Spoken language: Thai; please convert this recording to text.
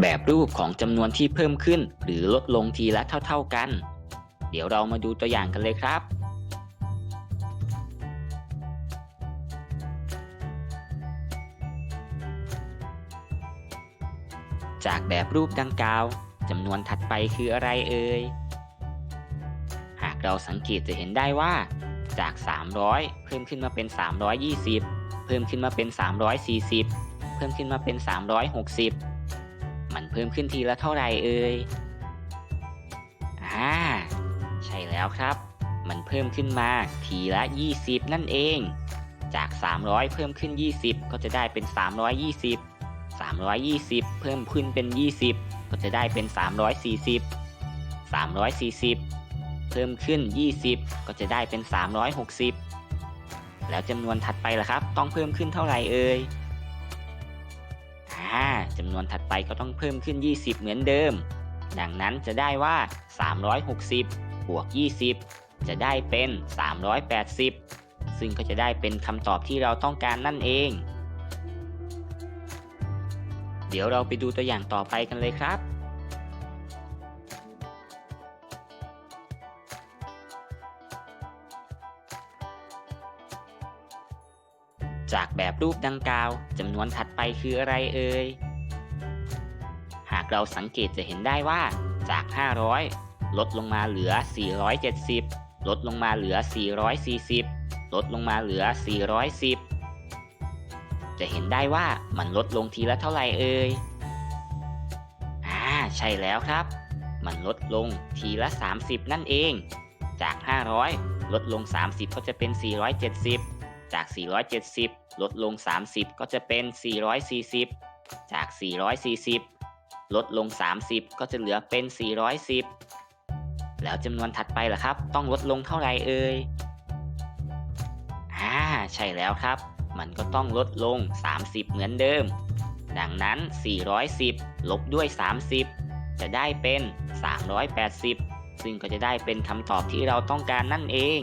แบบรูปของจำนวนที่เพิ่มขึ้น หรือลดลงทีละเท่า ๆกัน เดี๋ยวเรามาดูตัวอย่างกันเลยครับ จากแบบรูปดังกล่าวจำนวนถัดไปคืออะไรเอ่ย หากเราสังเกตจะเห็นได้ว่า จาก 300 เพิ่มขึ้นมาเป็น 320 เพิ่มขึ้นมาเป็น 340 เพิ่มขึ้นมาเป็น 360 มันเพิ่มขึ้นทีละเท่าไหร่เอ่ยอ่าใช่แล้วครับ มันเพิ่มขึ้นมาทีละ 20 นั่นเอง จาก 300 เพิ่มขึ้น 20 ก็จะได้เป็น 320 320 เพิ่มขึ้นเป็น 20 ก็จะได้เป็น 340 340 เพิ่มขึ้น 20 ก็จะได้เป็น 360 แล้วจำนวนถัดไปล่ะครับ ต้องเพิ่มขึ้นเท่าไหร่เอ่ย 5จำนวนถัดไปก็ต้องเพิ่มขึ้น 20 เหมือนเดิม ดังนั้นจะได้ว่า 360 บวก 20 จะได้เป็น 380 ซึ่งก็จะได้เป็นคำตอบที่เราต้องการนั่นเอง เดี๋ยวเราไปดูตัวอย่างต่อไปกันเลยครับ จากแบบรูปดังกล่าวจำนวนถัดไปคืออะไรเอ่ย หากเราสังเกตจะเห็นได้ว่าจาก 500 ลดลงมาเหลือ 470 ลดลงมาเหลือ 440 ลดลงมาเหลือ 410 จะเห็นได้ว่ามันลดลงทีละเท่าไหร่เอ่ย อ่า ใช่แล้วครับ มันลดลงทีละ 30 นั่นเอง จาก 500 ลดลง 30 ก็จะเป็น 470 จาก 470 ลดลง 30 ก็จะเป็น 440 จาก 440 ลดลง 30 ก็จะเหลือเป็น 410 แล้วจำนวนถัดไปล่ะครับ ต้องลดลงเท่าไหร่เอ่ยอ่าใช่แล้วครับ มันก็ต้องลดลง 30 เหมือนเดิม ดังนั้น 410 ลบด้วย 30 จะได้เป็น 380 ซึ่งก็จะได้เป็นคำตอบที่เราต้องการนั่นเอง